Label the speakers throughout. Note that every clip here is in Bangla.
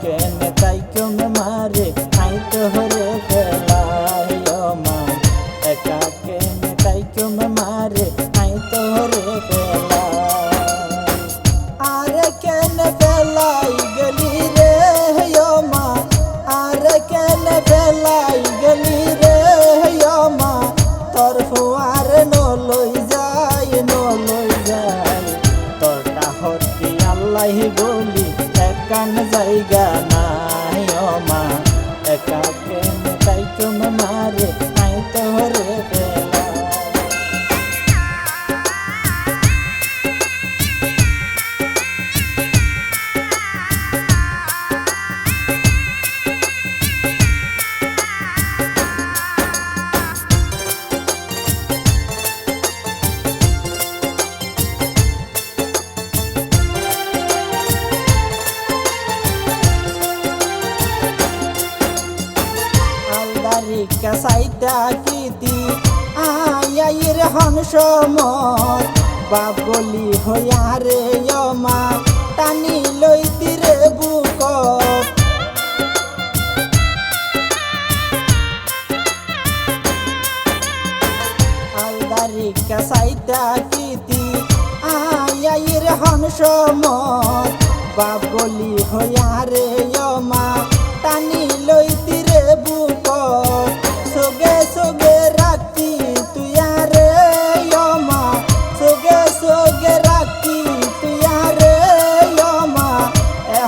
Speaker 1: কেনে তাই কেম কেম আলদারি কাসাইটা কীতি আয়াইর হংস মত বাবলি হইয়া রে মা টানি লইতি রে বুক। আলদারি কাসাইটা কীতি আয়াইর হংস মত বাবলি হইয়া রে মা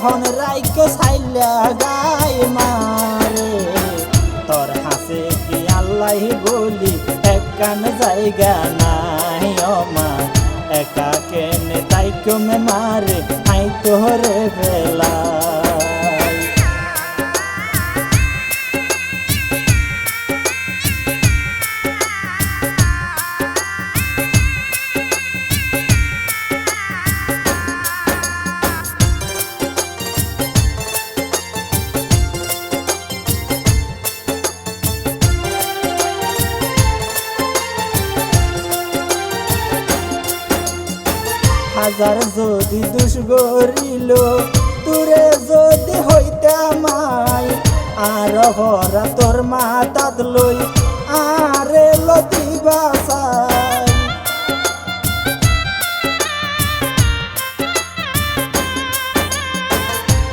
Speaker 1: এখন রাইকে সাইলা গাই মারে। তোর হাসে কি আল্লাহ বলি, একান জায়গা নাই মা একা কেন তাই কমে মারে, আই তোরে ফেলাই হাজার যদি দুষ গরিল তোরে যদি হইতে মাই, আর ভরা তোর মাতাত লই আরে লতি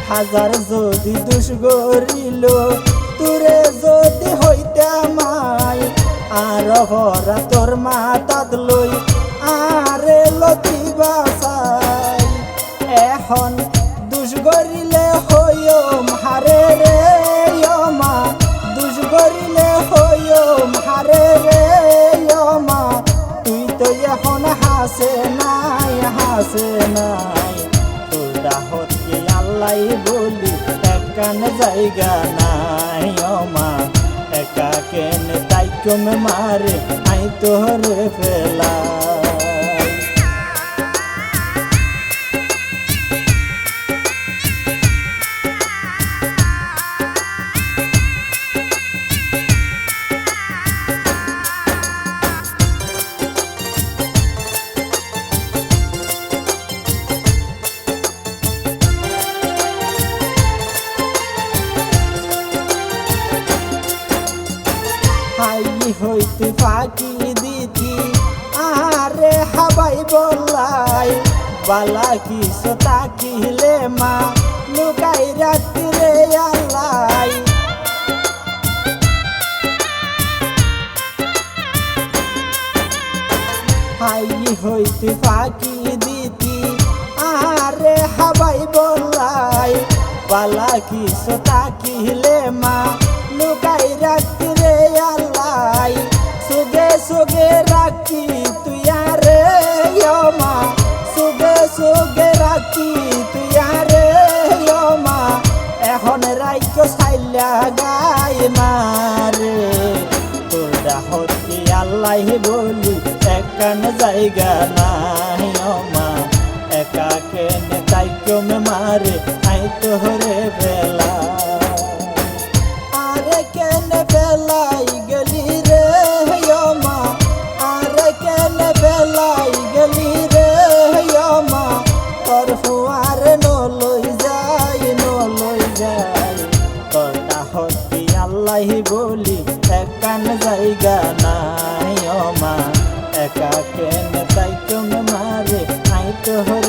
Speaker 1: হাজার যদি দুষ গরিল তোরে যদি হইতে মাই, আর ভরা তোর মাতাত লই আরে লতি বাসাই, এখন দুষ গরিলে হইম হারে রে মা দুষ গরিলে হইম হারে রে মা তুই তো এখন হাসে নাই হাসে নাই। তোর ডাহত আল্লাহ বলি একান জায়গা নাই মা একা কেন তাই কমে মারে, আই তোরে ফেলাই হাই হইতে ফাঁকি দিতি। আরে হাবাই বলাই, বালা কি সতা কিলে মা, লুকাই রাখতি রে আল্লাই। হাই হইতে ফাঁকি দিতি আরে হাবাই বলাই, বালা কি সতা কিলে মা কি আল্লাহ বলি, একান জায়গা নাই অমা। একা কেন তাই কমে মারে, আই তোরে বেলা। तो हो